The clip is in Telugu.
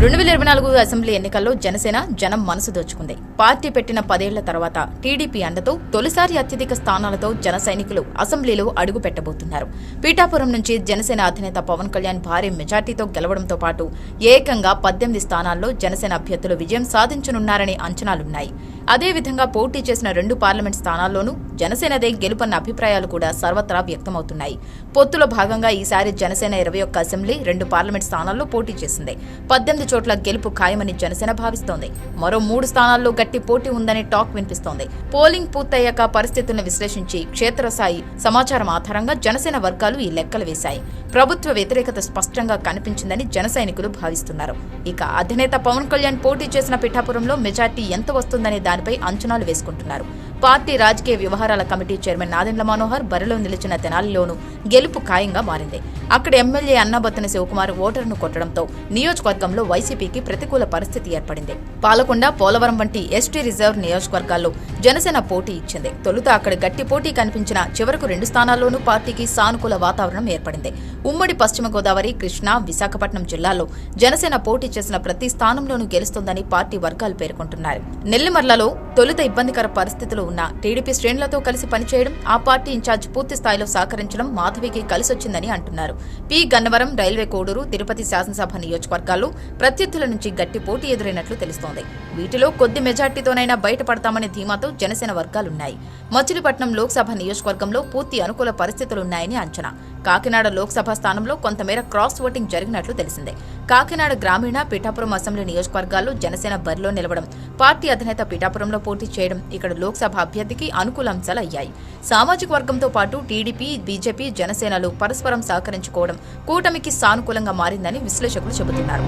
రెండు వేల ఇరవై నాలుగు అసెంబ్లీ ఎన్నికల్లో జనసేన జనం మనసు దోచుకుంది. పార్టీ పెట్టిన పదేళ్ళ తర్వాత టీడీపీ అండతో తొలిసారి అత్యధిక స్థానాలతో జన సైనికులు అసెంబ్లీలో అడుగు పెట్టబోతున్నారు. పీఠాపురం నుంచి జనసేన అధినేత పవన్ కళ్యాణ్ భారీ మెజార్టీతో గెలవడంతో పాటు ఏకంగా పద్దెనిమిది స్థానాల్లో జనసేన అభ్యర్థులు విజయం సాధించనున్నారనే అంచనాలున్నాయి. అదేవిధంగా పోటీ చేసిన రెండు పార్లమెంట్ స్థానాల్లోనూ జనసేనదే గెలుపన్న అభిప్రాయాలు కూడా సర్వత్రా వ్యక్తమవుతున్నాయి. పొత్తులో భాగంగా ఈసారి జనసేన ఇరవై ఒక్క అసెంబ్లీ రెండు పార్లమెంట్ స్థానాల్లో పోటీ చేసింది. పద్దెనిమిది చోట్ల గెలుపు ఖాయమని జనసేన భావిస్తోంది. మరో మూడు స్థానాల్లో గట్టి పోటీ ఉందని టాక్ వినిపిస్తోంది. పోలింగ్ పూర్తయ్యాక పరిస్థితులను విశ్లేషించి క్షేత్రస్థాయి సమాచారం ఆధారంగా జనసేన వర్గాలు ఈ లెక్కలు వేశాయి. ప్రభుత్వ వ్యతిరేకత స్పష్టంగా కనిపించిందని జన సైనికులు భావిస్తున్నారు. ఇక అధినేత పవన్ కళ్యాణ్ పోటీ చేసిన పిఠాపురంలో మెజార్టీ ఎంత వస్తుందనే దానిపై అంచనాలు వేసుకుంటున్నారు. పార్టీ రాజకీయ వ్యవహారాల కమిటీ చైర్మన్ నాదెండ్ల మనోహర్ బరిలో నిలిచిన తెనాలిలోనూ గెలుపు ఖాయంగా మారింది. అక్కడ ఎమ్మెల్యే అన్నబత్తన శివకుమార్ ఓటర్ను కొట్టడంతో నియోజకవర్గంలో వైసీపీకి ప్రతికూల పరిస్థితి ఏర్పడింది. పాలకొండ పోలవరం వంటి ఎస్టీ రిజర్వ్ నియోజకవర్గాల్లో జనసేన పోటీ ఇచ్చింది. తొలుత అక్కడ గట్టి పోటీ కనిపించిన చివరకు రెండు స్థానాల్లోనూ పార్టీకి సానుకూల వాతావరణం ఏర్పడింది. ఉమ్మడి పశ్చిమ గోదావరి కృష్ణా విశాఖపట్నం జిల్లాల్లో జనసేన పోటీ చేసిన ప్రతి స్థానంలోనూ గెలుస్తుందని పార్టీ వర్గాలు పేర్కొంటున్నారు నెల్లిమర్లలో తొలుత ఇబ్బందికర పరిస్థితులు ఉన్న టీడీపీ శ్రేణులతో కలిసి పనిచేయడం ఆ పార్టీ ఇన్ఛార్జ్ పూర్తి స్థాయిలో సహకరించడం మాధవికి కలిసొచ్చిందని అంటున్నారు. పి. గన్నవరం రైల్వే కోడూరు తిరుపతి శాసనసభ నియోజకవర్గాల్లో ప్రత్యర్థుల నుంచి గట్టి పోటీ ఎదురైనట్లు తెలుస్తోంది. వీటిలో కొద్ది మెజార్టీతోనైనా బయటపడతామనే ధీమాతో జనసేన వర్గాలున్నాయి. మచిలీపట్నం లోక్సభ నియోజకవర్గంలో పూర్తి అనుకూల పరిస్థితులున్నాయని అంచనా. కాకినాడ లోక్సభ స్థానంలో కొంతమేర క్రాస్ ఓటింగ్ జరిగినట్లు తెలిసిందే. కాకినాడ గ్రామీణ పిఠాపురం అసెంబ్లీ నియోజకవర్గాల్లో జనసేన బరిలో నిలవడం పార్టీ అధినేత పిఠాపురంలో పోటీ చేయడం ఇక్కడ లోక్సభ అభ్యర్థికి అనుకూల అంశాలు అయ్యాయి సామాజిక వర్గంతో పాటు టీడీపీ బీజేపీ జనసేనలు పరస్పరం సహకరించుకోవడం కూటమికి సానుకూలంగా మారిందని విశ్లేషకులు చెబుతున్నారు.